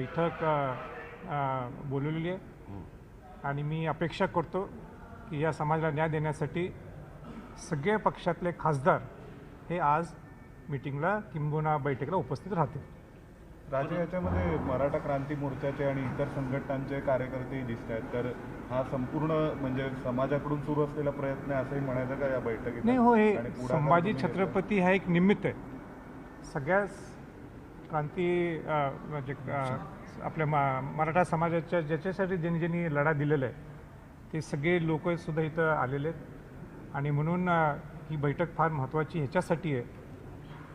बैठक बोलवलेली आहे. आणि मी अपेक्षा करतो की या समाजाला न्याय देण्यासाठी सगळे पक्षातले खासदार हे आज मिटिंगला किंबहुना बैठकीला उपस्थित राहतील. राजे याच्यामध्ये मराठा क्रांती मोर्चाचे आणि इतर संघटनांचे कार्यकर्तेही दिसत आहेत. तर हा संपूर्ण म्हणजे समाजाकडून सुरू असलेला प्रयत्न आहे असंही म्हणायचं का या बैठकीत? नाही हो हे संभाजी? छत्रपती हा एक निमित्त आहे. सगळ्याच क्रांती म्हणजे आपल्या मा मराठा समाजाच्या ज्याच्यासाठी ज्यांनी ज्यांनी लढा दिलेला आहे ते सगळे लोक सुद्धा इथं आलेले आहेत. आणि म्हणून ही बैठक फार महत्त्वाची ह्याच्यासाठी आहे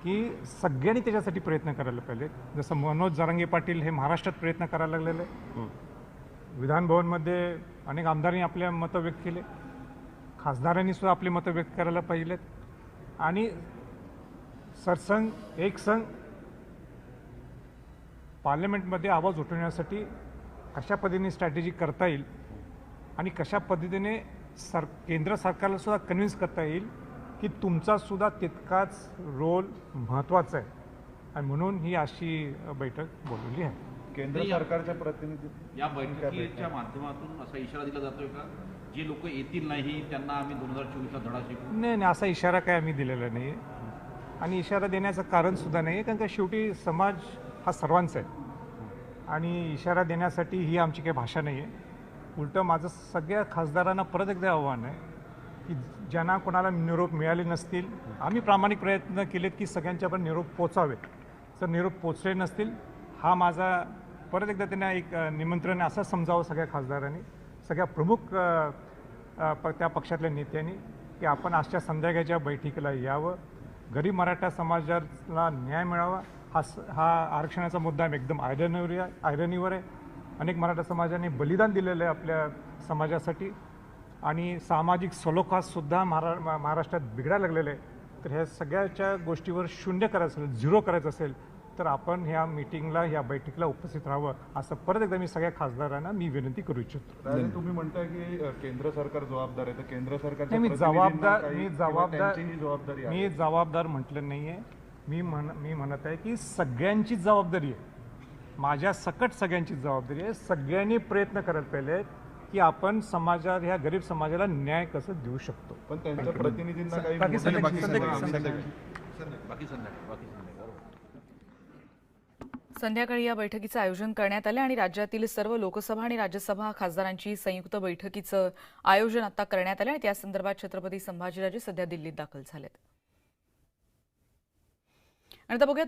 की सगळ्यांनी त्याच्यासाठी प्रयत्न करायला पाहिजे. जसं मनोज जरांगे पाटील हे महाराष्ट्रात प्रयत्न करायला लागलेले आहे विधानभवनमध्ये अनेक आमदारांनी आपल्या मतं व्यक्त केले. खासदारांनी सुद्धा आपली मतं व्यक्त करायला पाहिजेत आणि सरसंघ एक संघ पार्लमेंटमध्ये आवाज उठवण्यासाठी कशा पद्धतीने स्ट्रॅटेजी करता येईल आणि कशा पद्धतीने सर केंद्र सरकारला सुद्धा कन्व्हिन्स करता येईल की तुमचा सुद्धा तितकाच रोल महत्त्वाचा आहे. आणि म्हणून ही अशी बैठक बोलवली आहे. केंद्र सरकारच्या प्रतिनिधी या बैठकीच्या माध्यमातून असा इशारा दिला जातोय का? जे लोक येतील नाही त्यांना आम्ही दोन हजार चोवीसला धडा शिकू नाही नाही असा इशारा काय आम्ही दिलेला नाही आहे आणि इशारा देण्याचं कारण सुद्धा नाही आहे कारण का शेवटी समाज हा सर्वांचा आहे. आणि इशारा देण्यासाठी ही आमची काही भाषा नाही आहे. उलटं माझं सगळ्या खासदारांना परत एकदा आव्हान आहे की ज्यांना कोणाला निरोप मिळाले नसतील आम्ही प्रामाणिक प्रयत्न केलेत की सगळ्यांच्या पण निरोप पोचावे जर निरोप पोचले नसतील हा माझा परत एकदा त्यांना एक निमंत्रण असं समजावं सगळ्या खासदारांनी सगळ्या प्रमुख प- त्या पक्षातल्या नेत्यांनी की आपण आजच्या संध्याकाळच्या बैठकीला यावं. गरीब मराठा समाजाला न्याय मिळावा. हा हा आरक्षणाचा मुद्दा एकदम आयरनीवर आहे आयरनीवर आहे. अनेक मराठा समाजाने बलिदान दिलेलं आहे आपल्या समाजासाठी. आणि सामाजिक सलोखासुद्धा महारा महाराष्ट्रात बिघडायला लागलेलं आहे. तर ह्या सगळ्याच्या गोष्टीवर शून्य करायचं असेल झिरो करायचं असेल तर आपण ह्या मिटिंगला ह्या बैठकीला उपस्थित राहावं असं परत एकदा मी सगळ्या खासदारांना मी विनंती करू इच्छितो. तुम्ही म्हणताय की केंद्र सरकार जबाबदार आहे. तर केंद्र सरकारच्या नाही मी जबाबदार मी जबाबदार मी जबाबदार म्हटलं नाही आहे मी म्हण मी म्हणत आहे की सगळ्यांचीच जबाबदारी आहे. माझ्या सकट सगळ्यांचीच जबाबदारी आहे. सगळ्यांनी प्रयत्न करायला पाहिजे की आपण समाजात ह्या गरीब समाजाला न्याय कसं देऊ शकतो. पण त्यांच्या प्रतिनिधींना काही बाकी. बाकी. संध्याकाळी या बैठकीचं आयोजन करण्यात आलं आणि राज्यातील सर्व लोकसभा आणि राज्यसभा खासदारांची संयुक्त बैठकीचं आयोजन आता करण्यात आलं आणि त्या संदर्भात छत्रपती संभाजीराजे सध्या दिल्लीत दाखल झालेत. आणि आता बघूया